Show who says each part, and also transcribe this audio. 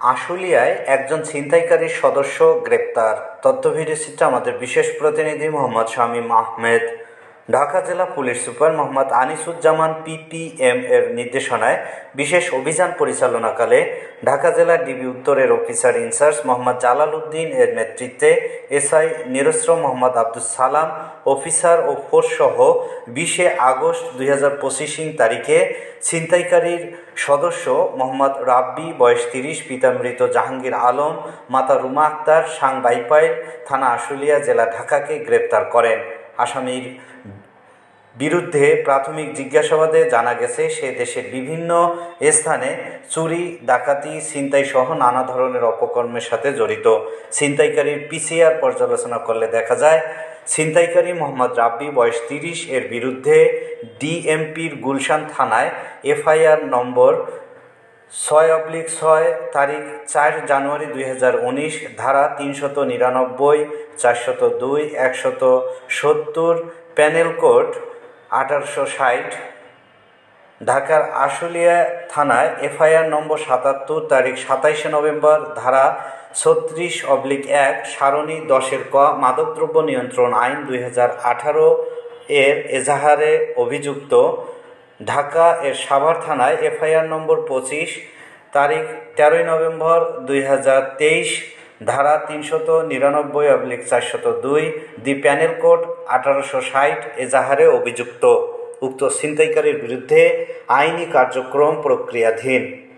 Speaker 1: আশুলিয়ায় একজন ছিনতাইকারীর সদস্য গ্রেপ্তার। তথ্য ভিডিওচিত্রে আমাদের বিশেষ প্রতিনিধি মোহাম্মদ শামীম আহমেদ। ঢাকা জেলা police super Mohammad Anisuzzaman PPM এর নির্দেশনায় বিশেষ অভিযান পরিচালনাকালে ঢাকা জেলা ডিবি উত্তরের officer in charge Mohammad Jalal Uddin এর নেতৃত্বে এসআই নিরস্ত্র মোহাম্মদ আব্দুল সালাম, অফিসার ও ফোর্স সহ বিশে আগস্ট দুই হাজার পঁচিশিং তারিখে ছিনতাইকারীর সদস্য মোহাম্মদ রাব্বি, বয়স তিরিশ, পিতা মৃত জাহাঙ্গীর আলম, মাতা রুমা আক্তার, সাং বাইপাইল থানা আশুলিয়া জেলা ঢাকাকে গ্রেপ্তার করেন। আসামির বিরুদ্ধে প্রাথমিক জিজ্ঞাসাবাদে জানা গেছে, সে দেশের বিভিন্ন স্থানে চুরি, ডাকাতি, ছিনতাই সহ নানা ধরনের অপকর্মের সাথে জড়িত। ছিনতাইকারীর পিসিআর পর্যালোচনা করলে দেখা যায়, ছিনতাইকারী মোহাম্মদ রাব্বি, বয়স তিরিশ, এর বিরুদ্ধে ডিএমপির গুলশান থানায় এফআইআর নম্বর ছয় অবলিক ছয় তারিখ চার জানুয়ারি দুই হাজার উনিশ, ধারা তিনশত নিরানব্বই, চারশত দুই, একশত সত্তর প্যানেল কোড আঠারোশো ষাট, ঢাকার আশুলিয়া থানায় এফআইআর নম্বর সাতাত্তর, তারিখ সাতাইশে নভেম্বর, ধারা ছত্রিশ অবলিক এক, সারণী দশের ক, মাদকদ্রব্য নিয়ন্ত্রণ আইন দুই হাজার আঠারো এর এজাহারে অভিযুক্ত ঢাকা এর সাভার থানায় এফআইআর নম্বর পঁচিশ, তারিখ তেরোই নভেম্বর দুই হাজার তেইশ, ধারা তিনশত নিরানব্বই অবলিক চারশত দুই, দি প্যানেল কোড আঠারোশো ষাট এজাহারে অভিযুক্ত। উক্ত ছিনতাইকারীর বিরুদ্ধে আইনি কার্যক্রম প্রক্রিয়াধীন।